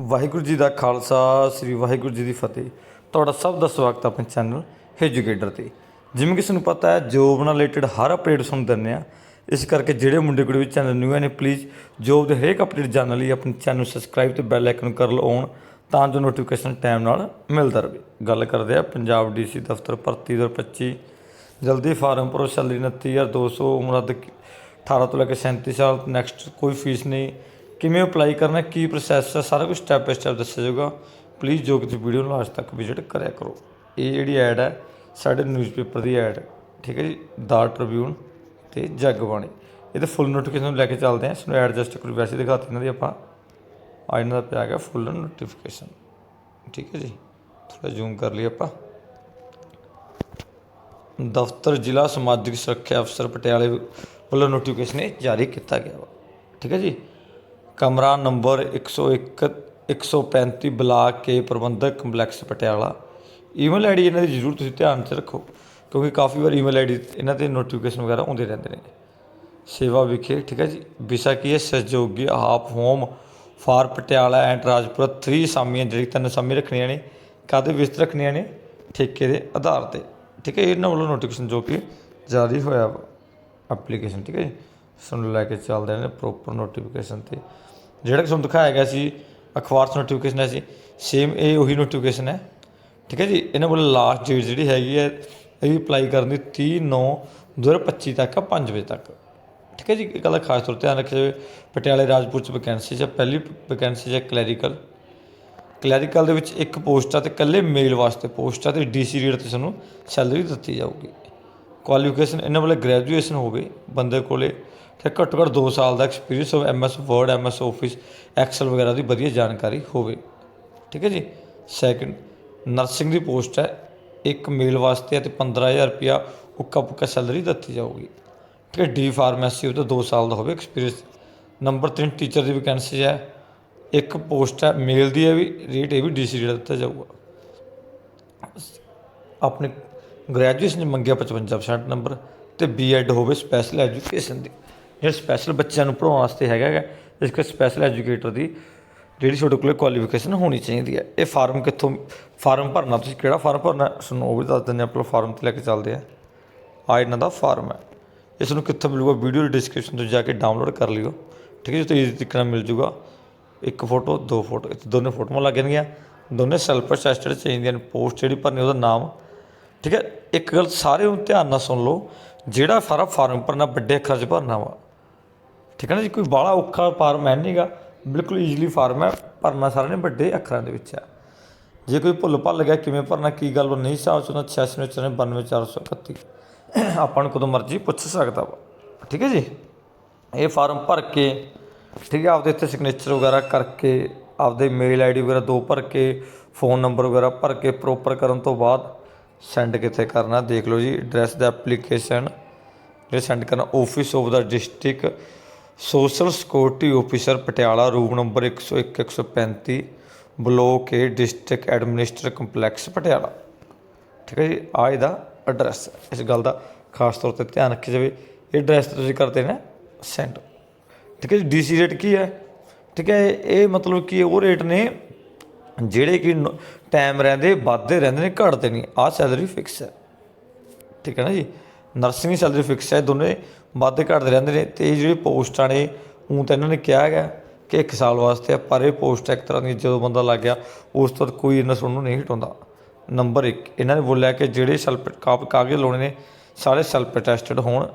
ਵਾਹਿਗੁਰੂ ਜੀ ਦਾ ਖਾਲਸਾ, ਸ੍ਰੀ ਵਾਹਿਗੁਰੂ ਜੀ ਦੀ ਫਤਿਹ। ਤੁਹਾਡਾ ਸਭ ਦਾ ਸਵਾਗਤ ਆਪਣੇ ਚੈਨਲ ਐਜੂਕੇਟਰ ਤੇ। ਜਿਵੇਂ ਕਿ ਤੁਹਾਨੂੰ ਪਤਾ ਹੈ, ਜੋਬ ਨਾਲ ਰਿਲੇਟਡ ਹਰ ਅਪਡੇਟ ਤੁਹਾਨੂੰ ਦਿੰਦੇ ਆ। ਇਸ ਕਰਕੇ ਜਿਹੜੇ ਮੁੰਡੇ ਕੁੜੀ ਵੀ ਚੈਨਲ ਨਿਊ ਨੇ ਪਲੀਜ਼ ਜੋਬ ਦੇ ਹਰੇਕ ਅਪਡੇਟ ਜਾਣਨ ਲਈ ਆਪਣੇ ਚੈਨਲ ਨੂੰ ਸਬਸਕ੍ਰਾਈਬ ਤੇ ਬੈਲ ਆਈਕਨ ਕਰ ਲਓ ਔਨ ਤਾਂ ਜੋ ਨੋਟੀਫਿਕੇਸ਼ਨ ਟਾਈਮ ਨਾਲ ਮਿਲਦਾ ਰਹੇ। ਗੱਲ ਕਰਦੇ ਆ ਪੰਜਾਬ ਡੀਸੀ ਦਫ਼ਤਰ ਭਰਤੀ 2025 ਜਲਦੀ ਫਾਰਮ ਭਰੋ ਸੈਲਰੀ 29200 ਉਮਰ ਅੱਧ 18 ਤੋਂ ਲੈ ਕੇ 37 ਸਾਲ ਨੈਕਸਟ ਕੋਈ ਫੀਸ ਨਹੀਂ। ਕਿਵੇਂ ਅਪਲਾਈ ਕਰਨਾ, ਕੀ ਪ੍ਰੋਸੈਸ ਹੈ ਸਾਰਾ ਕੁਝ ਸਟੈਪ ਬਾਈ ਸਟੈਪ ਦੱਸਿਆ ਜਾਊਗਾ। ਪਲੀਜ਼ ਜੋ ਕਿ ਤੁਸੀਂ ਵੀਡੀਓ ਨੂੰ ਲਾਸਟ ਤੱਕ ਵਿਜ਼ਿਟ ਕਰਿਆ ਕਰੋ। ਇਹ ਜਿਹੜੀ ਐਡ ਹੈ ਸਾਡੇ ਨਿਊਜ਼ਪੇਪਰ ਦੀ ਐਡ ਠੀਕ ਹੈ ਜੀ? ਦਾ ਟ੍ਰਿਬਿਊਨ ਤੇ ਜਗਬਾਣੀ ਇਹਦੇ ਫੁੱਲ ਨੋਟੀਫਿਕੇਸ਼ਨ ਲੈ ਕੇ ਚੱਲਦੇ ਹਾਂ। ਇਸ ਨੂੰ ਐਡ ਜਸਟ ਵੈਸੇ ਦਿਖਾਤੀ ਇਹਨਾਂ ਦੀ ਆਪਾਂ। ਆ ਇਹਨਾਂ ਦਾ ਪਿਆ ਗਿਆ ਫੁੱਲ ਨੋਟੀਫਿਕੇਸ਼ਨ ਠੀਕ ਹੈ ਜੀ? ਥੋੜਾ ਜ਼ੂਮ ਕਰ ਲਈ ਆਪਾਂ। ਦਫ਼ਤਰ ਜ਼ਿਲ੍ਹਾ ਸਮਾਜਿਕ ਸੁਰੱਖਿਆ ਅਫਸਰ ਪਟਿਆਲੇ ਵੱਲੋਂ ਨੋਟੀਫਿਕੇਸ਼ਨ ਇਹ ਜਾਰੀ ਕੀਤਾ ਗਿਆ ਵਾ। ਠੀਕ ਹੈ ਜੀ? ਕਮਰਾ ਨੰਬਰ 101 135 ਬਲਾਕ ਕੇ ਪ੍ਰਬੰਧਕ ਕੰਪਲੈਕਸ ਪਟਿਆਲਾ। ਈਮੇਲ ਆਈਡੀ ਇਹਨਾਂ ਦੀ ਜ਼ਰੂਰ ਤੁਸੀਂ ਧਿਆਨ 'ਚ ਰੱਖੋ, ਕਿਉਂਕਿ ਕਾਫੀ ਵਾਰ ਈਮੇਲ ਆਈਡੀ ਇਹਨਾਂ ਤੇ ਨੋਟੀਫਿਕੇਸ਼ਨ ਵਗੈਰਾ ਆਉਂਦੇ ਰਹਿੰਦੇ ਨੇ। ਸੇਵਾ ਵਿਖੇ, ਠੀਕ ਹੈ ਜੀ? ਵਿਸ਼ਾ ਕੀ ਹੈ? ਸਹਿਯੋਗੀ half home for Patiala and Rajpura 3 ਸਾਮੀਆਂ, ਜਿਹੜੀ ਤਿੰਨ ਸਾਮੀ ਰੱਖਣੀਆਂ ਨੇ ਕਾਦੇ ਵਿਸਤ ਰੱਖਣੀਆਂ ਨੇ? ਠੇਕੇ ਦੇ ਆਧਾਰ ਤੇ, ਠੀਕ ਹੈ? ਇਹਨਾਂ ਵੱਲੋਂ ਨੋਟੀਫਿਕੇਸ਼ਨ ਜੋ ਕਿ ਜਾਰੀ ਹੋਇਆ ਵਾ ਐਪਲੀਕੇਸ਼ਨ ਠੀਕ ਹੈ ਜੀ? ਸਾਨੂੰ ਲੈ ਕੇ ਚੱਲਦੇ ਨੇ ਪ੍ਰੋਪਰ ਨੋਟੀਫਿਕੇਸ਼ਨ ਤੇ। ਜਿਹੜਾ ਕਿ ਤੁਹਾਨੂੰ ਦਿਖਾਇਆ ਗਿਆ ਸੀ, ਅਖਬਾਰ 'ਚ ਨੋਟੀਫਿਕੇਸ਼ਨ ਹੈ ਸੀ ਸੇਮ ਇਹ ਉਹੀ ਨੋਟੀਫਿਕੇਸ਼ਨ ਹੈ। ਠੀਕ ਹੈ ਜੀ? ਇਹਨਾਂ ਵੱਲੋਂ ਲਾਸਟ ਡੇਟ ਜਿਹੜੀ ਹੈਗੀ ਹੈ, ਇਹ ਵੀ ਅਪਲਾਈ ਕਰਨ ਦੀ 30 9 2025 ਤੱਕ ਆ 5 ਵਜੇ ਤੱਕ। ਠੀਕ ਹੈ ਜੀ? ਇਹ ਗੱਲ ਦਾ ਖਾਸ ਤੌਰ ਤੇ ਧਿਆਨ ਰੱਖਿਆ ਜਾਵੇ ਪਟਿਆਲੇ ਰਾਜਪੁਰ ਚ ਵੈਕੈਂਸੀ ਹੈ ਪਹਿਲੀ ਵੈਕੈਂਸੀ ਹੈ ਕਲੈਰੀਕਲ ਕਲੈਰੀਕਲ ਦੇ ਵਿੱਚ ਇੱਕ ਪੋਸਟ ਆ ਤੇ ਇਕੱਲੇ ਮੇਲ ਵਾਸਤੇ ਪੋਸਟ ਆ ਤੇ ਡੀਸੀ ਰੇਟ ਤੇ ਸਾਨੂੰ ਸੈਲਰੀ ਦਿੱਤੀ ਜਾਊਗੀ। ਕੁਆਲੀਫਿਕੇਸ਼ਨ ਇਹਨਾਂ ਵੱਲੋਂ ਗ੍ਰੈਜੂਏਸ਼ਨ ਹੋਵੇ ਬੰਦੇ ਕੋਲੇ ਤੇ ਘੱਟੋ ਘੱਟ 2 ਸਾਲ ਦਾ ਐਕਸਪੀਰੀਅੰਸ ਹੋਵੇ MS word MS office excel ਵਗੈਰਾ ਦੀ ਵਧੀਆ ਜਾਣਕਾਰੀ ਹੋਵੇ। ਠੀਕ ਹੈ ਜੀ? ਸੈਕੰਡ ਨਰਸਿੰਗ ਦੀ ਪੋਸਟ ਹੈ। ਇੱਕ ਮੇਲ ਵਾਸਤੇ ਅਤੇ 15000 ਰੁਪਿਆ ਉੱਕਾ ਪੁੱਕਾ ਸੈਲਰੀ ਦਿੱਤੀ ਜਾਊਗੀ। ਠੀਕ ਹੈ ਡੀ ਫਾਰਮੇਸੀ ਉਹਦਾ ਤਾਂ 2 ਸਾਲ ਦਾ ਹੋਵੇ ਐਕਸਪੀਰੀਅੰਸ ਨੰਬਰ 3 ਟੀਚਰ ਦੀ ਵੈਕੈਂਸੀ ਹੈ। ਇੱਕ ਪੋਸਟ ਹੈ ਮੇਲ ਦੀ ਹੈ ਵੀ ਰੇਟ ਇਹ ਵੀ ਡੀਸੀ ਰੇਟ ਦਿੱਤਾ ਜਾਊਗਾ। ਆਪਣੇ ਗ੍ਰੈਜੂਏਸ਼ਨ 'ਚ ਮੰਗਿਆ 55% ਨੰਬਰ ਤੇ ਬੀਐਡ ਹੋਵੇ ਸਪੈਸ਼ਲ ਐਜੂਕੇਸ਼ਨ ਦੀ। ਜਿਹੜਾ ਸਪੈਸ਼ਲ ਬੱਚਿਆਂ ਨੂੰ ਪੜਾਉਣ ਵਾਸਤੇ ਹੈਗਾ ਹੈਗਾ ਇਸ ਕਰਕੇ ਸਪੈਸ਼ਲ ਐਜੂਕੇਟਰ ਦੀ ਜਿਹੜੀ ਤੁਹਾਡੇ ਕੋਲ ਕੁਆਲੀਫਿਕੇਸ਼ਨ ਹੋਣੀ ਚਾਹੀਦੀ ਹੈ। ਇਹ ਫਾਰਮ ਕਿੱਥੋਂ ਫਾਰਮ ਭਰਨਾ ਤੁਸੀਂ ਕਿਹੜਾ ਫਾਰਮ ਭਰਨਾ ਤੁਹਾਨੂੰ ਉਹ ਵੀ ਦੱਸ ਦਿੰਦੇ ਆਪਾਂ ਫਾਰਮ ਤੇ ਲੈ ਕੇ ਚੱਲਦੇ ਆ ਆ ਇਹਨਾਂ ਦਾ ਫਾਰਮ ਹੈ। ਇਸ ਨੂੰ ਕਿੱਥੋਂ ਮਿਲੂਗਾ? ਵੀਡੀਓ ਦੀ ਡਿਸਕ੍ਰਿਪਸ਼ਨ ਤੋਂ ਜਾ ਕੇ ਡਾਊਨਲੋਡ ਕਰ ਲਿਓ। ਠੀਕ ਹੈ ਜੀ, ਤੇ ਤਰੀਕੇ ਨਾਲ ਮਿਲ ਜੂਗਾ। ਇੱਕ ਫੋਟੋ ਦੋ ਫੋਟੋ ਇੱਥੇ ਦੋਨੇ ਫੋਟੋਆਂ ਲੱਗ ਜਾਣਗੀਆਂ। ਦੋਨੇ ਸੈਲਫ ਅਟੈਸਟਡ ਚਾਹੀਦੀਆਂ ਨੇ। ਪੋਸਟ ਜਿਹੜੀ ਭਰਨੀ ਉਹਦਾ ਨਾਮ। ਠੀਕ ਹੈ, ਇੱਕ ਗੱਲ ਸਾਰੇ ਨੂੰ ਧਿਆਨ ਨਾਲ ਸੁਣ ਲਓ। ਜਿਹੜਾ ਸਾਰਾ ਫਾਰਮ ਭਰਨਾ, ਵੱਡੇ ਅੱਖਰ 'ਚ ਭਰਨਾ ਵਾ। ਠੀਕ ਹੈ ਨਾ ਜੀ, ਕੋਈ ਬਾਹਲਾ ਔਖਾ ਫਾਰਮ ਹੈ ਨਹੀਂਗਾ ਬਿਲਕੁਲ ਈਜ਼ੀਲੀ ਫਾਰਮ ਹੈ ਭਰਨਾ ਸਾਰਿਆਂ ਨੇ ਵੱਡੇ ਅੱਖਰਾਂ ਦੇ ਵਿੱਚ ਹੈ ਜੇ ਕੋਈ ਭੁੱਲ ਭੱਲ ਗਿਆ, ਕਿਵੇਂ ਭਰਨਾ, ਕੀ ਗੱਲ ਉਹ ਨਹੀਂ ਸਾਹ ਚੁਣਾ 8694 ਆਪਾਂ ਨੂੰ ਕਦੋਂ ਮਰਜ਼ੀ ਪੁੱਛ ਸਕਦਾ ਵਾ। ਠੀਕ ਹੈ ਜੀ? ਇਹ ਫਾਰਮ ਭਰ ਕੇ, ਠੀਕ ਹੈ, ਆਪਦੇ ਇੱਥੇ ਸਿਗਨੇਚਰ ਵਗੈਰਾ ਕਰਕੇ, ਆਪਦੇ ਮੇਲ ਆਈਡੀ ਵਗੈਰਾ ਦੋ ਭਰ ਕੇ ਫੋਨ ਨੰਬਰ ਵਗੈਰਾ ਭਰ ਕੇ ਪ੍ਰੋਪਰ ਕਰਨ ਤੋਂ ਬਾਅਦ ਸੈਂਡ ਕਿੱਥੇ ਕਰਨਾ, ਦੇਖ ਲਓ ਜੀ ਐਡਰੈਸ ਦਾ ਐਪਲੀਕੇਸ਼ਨ ਜਿਹੜੇ ਸੈਂਡ ਕਰਨਾ office of the district social security officer Patiala room number 101 135 block A, district administer complex Patiala. ਠੀਕ ਹੈ ਜੀ ਆ ਇਹਦਾ ਐਡਰੈਸ ਇਸ ਗੱਲ ਦਾ ਖਾਸ ਤੌਰ ਤੇ ਧਿਆਨ ਰੱਖਿਆ ਜਾਵੇ। ਇਹ ਐਡਰੈਸ ਤੁਸੀਂ ਕਰਦੇ ਨੇ ਸੈਂਡ ਠੀਕ ਹੈ ਜੀ ਡੀਸੀ ਰੇਟ ਕੀ ਹੈ? ਠੀਕ ਹੈ, ਇਹ ਮਤਲਬ ਕਿ ਉਹ ਰੇਟ ਨੇ ਜਿਹੜੇ ਕਿ ਟਾਈਮ ਰਹਿੰਦੇ, ਵੱਧਦੇ ਰਹਿੰਦੇ ਨੇ, ਘਟਦੇ ਨਹੀਂ। ਆਹ ਸੈਲਰੀ ਫਿਕਸ ਹੈ। ਠੀਕ ਹੈ ਨਾ ਜੀ? ਨਰਸਿੰਗ ਸੈਲਰੀ ਫਿਕਸ ਹੈ ਦੋਨੇ ਵੱਧਦੇ ਘਟਦੇ ਰਹਿੰਦੇ ਨੇ ਤੇ ਇਹ ਜਿਹੜੀ ਪੋਸਟਾਂ ਨੇ ਉਹ ਤਾਂ ਇਹਨਾਂ ਨੇ ਕਿਹਾ ਹੈਗਾ ਕਿ ਇੱਕ ਸਾਲ ਵਾਸਤੇ ਆ, ਪਰ ਇਹ ਪੋਸਟ ਇੱਕ ਤਰ੍ਹਾਂ ਦੀ ਜਦੋਂ ਬੰਦਾ ਲੱਗ ਗਿਆ ਉਸ ਤੋਂ ਬਾਅਦ ਕੋਈ ਇਹਨਾਂ ਸੁਣਨ ਨੂੰ ਨਹੀਂ ਹਟਾਉਂਦਾ। ਨੰਬਰ 1 ਇਹਨਾਂ ਨੇ ਬੋਲਿਆ ਕਿ ਜਿਹੜੇ ਸੈਲਫ ਕਾਗਜ਼ ਲਾਉਣੇ ਨੇ ਸਾਰੇ ਸੈਲਫ ਅਟੈਸਟਡ ਹੋਣ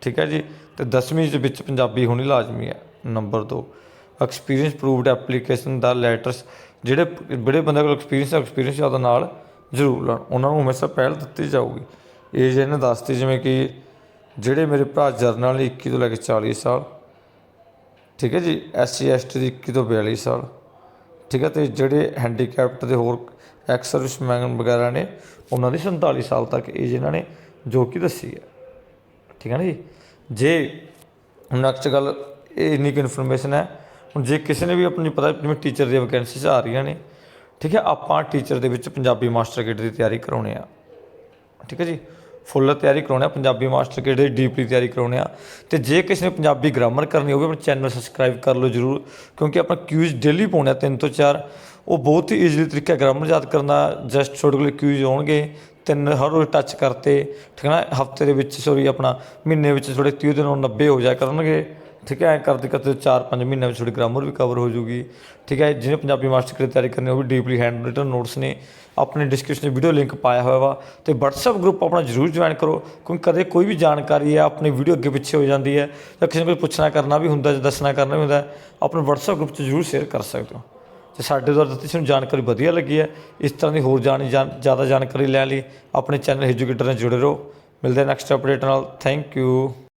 ਠੀਕ ਹੈ ਜੀ ਤੇ 10ਵੀਂ ਦੇ ਵਿੱਚ ਪੰਜਾਬੀ ਹੋਣੀ ਲਾਜ਼ਮੀ ਹੈ। ਨੰਬਰ 2 ਐਕਸਪੀਰੀਅੰਸ ਪ੍ਰੂਵਡ ਐਪਲੀਕੇਸ਼ਨ ਦਾ ਲੈਟਰਸ ਜਿਹੜੇ ਬੜੇ ਬੰਦੇ ਕੋਲ ਐਕਸਪੀਰੀਅੰਸ ਐਕਸਪੀਰੀਅੰਸ ਜ਼ਿਆਦਾ ਨਾਲ ਜ਼ਰੂਰ ਲਾਉਣ ਉਹਨਾਂ ਨੂੰ ਹਮੇਸ਼ਾ ਪਹਿਲ ਦਿੱਤੀ ਜਾਊਗੀ। ਏਜ ਇਹਨੇ ਦੱਸਤੀ ਜਿਵੇਂ ਕਿ ਜਿਹੜੇ ਮੇਰੇ ਭਰਾ ਜਰਨਲ ਨੇ 21 ਤੋਂ ਲੈ ਕੇ 40 ਸਾਲ, ਠੀਕ ਹੈ ਜੀ ਐਸਸੀ ਐਸਟੀ ਦੀ 21 ਤੋਂ 42 ਸਾਲ, ਠੀਕ ਹੈ, ਤੇ ਜਿਹੜੇ ਹੈਂਡੀਕੈਪਟ ਦੇ ਹੋਰ ਐਕਸ ਸਰਵਿਸਮੈਨ ਵਗੈਰਾ ਨੇ, ਉਹਨਾਂ ਦੀ 47 ਸਾਲ ਤੱਕ ਏਜ ਇਹਨਾਂ ਨੇ ਜੋ ਕਿ ਦੱਸੀ ਹੈ, ਠੀਕ ਹੈ ਨਾ ਜੀ? ਜੇ ਨੈਕਸਟ ਗੱਲ ਇਹ ਇੰਨੀ ਕੁ ਇਨਫੋਰਮੇਸ਼ਨ ਹੈ, ਹੁਣ ਜੇ ਕਿਸੇ ਨੇ ਵੀ ਆਪਣੀ ਪਤਾ ਜਿਵੇਂ ਟੀਚਰ ਦੀਆਂ ਵੈਕੈਂਸੀਜ਼ ਆ ਰਹੀਆਂ ਨੇ, ਠੀਕ ਹੈ, ਆਪਾਂ ਟੀਚਰ ਦੇ ਵਿੱਚ ਪੰਜਾਬੀ ਮਾਸਟਰ ਗੇਟ ਦੀ ਤਿਆਰੀ ਕਰਾਉਣੇ ਆ, ਠੀਕ ਹੈ ਜੀ? ਫੁੱਲ ਤਿਆਰੀ ਕਰਾਉਣੇ ਆ, ਪੰਜਾਬੀ ਮਾਸਟਰ ਕਿਹੜੇ ਦੀ ਡੀਪਲੀ ਤਿਆਰੀ ਕਰਾਉਣੇ ਆ। ਤੇ ਜੇ ਕਿਸੇ ਨੇ ਪੰਜਾਬੀ ਗ੍ਰਾਮਰ ਕਰਨੀ ਹੋਵੇ, ਆਪਣੇ ਚੈਨਲ ਸਬਸਕ੍ਰਾਈਬ ਕਰ ਲਓ ਜਰੂਰ, ਕਿਉਂਕਿ ਆਪਾਂ ਕਿਊਜ਼ ਡੇਲੀ ਪਾਉਣੇ ਆ ਤਿੰਨ ਤੋਂ ਚਾਰ। ਉਹ ਬਹੁਤ ਹੀ ਈਜ਼ੀਲੀ ਤਰੀਕਾ ਗ੍ਰਾਮਰ ਯਾਦ ਕਰਨ ਦਾ ਜਸਟ ਤੁਹਾਡੇ ਕੋਲ ਕਿਊਜ਼ ਆਉਣਗੇ ਤਿੰਨ ਹਰ ਰੋਜ਼ ਟੱਚ ਕਰਤੇ, ਠੀਕ ਹੈ ਨਾ? ਹਫ਼ਤੇ ਦੇ ਵਿੱਚ ਸੋਰੀ ਆਪਣਾ ਮਹੀਨੇ ਵਿੱਚ ਥੋੜੇ 30 ਦਿਨ 90 ਹੋ ਜਾ ਕਰਨਗੇ। ਠੀਕ ਹੈ, ਐਂ ਕਰਦੇ ਕਰਦੇ 4-5 ਮਹੀਨਿਆਂ ਵਿੱਚ ਤੁਹਾਡੀ ਗ੍ਰਾਮਰ ਵੀ ਕਵਰ ਹੋ ਜੂਗੀ ਠੀਕ ਹੈ ਜਿਹਨੇ ਪੰਜਾਬੀ ਮਾਸਟਰ ਕਰੇ ਤਿਆਰੀ ਕਰਨੀ ਉਹ ਵੀ ਡੀਪਲੀ ਹੈਂਡ ਰਿਟਨ ਨੋਟਸ ਨੇ, ਆਪਣੇ ਡਿਸਕ੍ਰਿਪਸ਼ਨ 'ਚ ਵੀਡੀਓ ਲਿੰਕ ਪਾਇਆ ਹੋਇਆ ਵਾ, ਤੇ WhatsApp ਗਰੁੱਪ ਆਪਣਾ ਜਰੂਰ ਜੁਆਇਨ ਕਰੋ, ਕਿਉਂਕਿ ਕਦੇ ਕੋਈ ਵੀ ਜਾਣਕਾਰੀ ਹੈ, ਆਪਣੀ ਵੀਡੀਓ ਅੱਗੇ ਪਿੱਛੇ ਹੋ ਜਾਂਦੀ ਹੈ, ਜਾਂ ਕਿਸੇ ਨੂੰ ਕੋਈ ਪੁੱਛਣਾ ਕਰਨਾ ਵੀ ਹੁੰਦਾ, ਜਾਂ ਦੱਸਣਾ ਕਰਨਾ ਵੀ ਹੁੰਦਾ, ਆਪਣੇ WhatsApp ਗਰੁੱਪ 'ਚ ਜਰੂਰ ਸ਼ੇਅਰ ਕਰ ਸਕਦੇ ਹੋ। ਤੇ ਸਾਡੇ ਦੁਆਰਾ ਦਿੱਤੀ ਸਾਨੂੰ ਜਾਣਕਾਰੀ ਵਧੀਆ ਲੱਗੀ ਹੈ, ਇਸ ਤਰ੍ਹਾਂ ਦੀ ਹੋਰ ਜਾਣ ਜਾਣ- ਜ਼ਿਆਦਾ ਜਾਣਕਾਰੀ ਲੈਣ ਲਈ ਆਪਣੇ ਚੈਨਲ ਐਜੂਕੇਟਰ ਨਾਲ ਜੁੜੇ ਰਹੋ। ਮਿਲਦੇ ਨੈਕਸਟ ਅਪਡੇਟ ਨਾਲ ਥੈਂਕ ਯੂ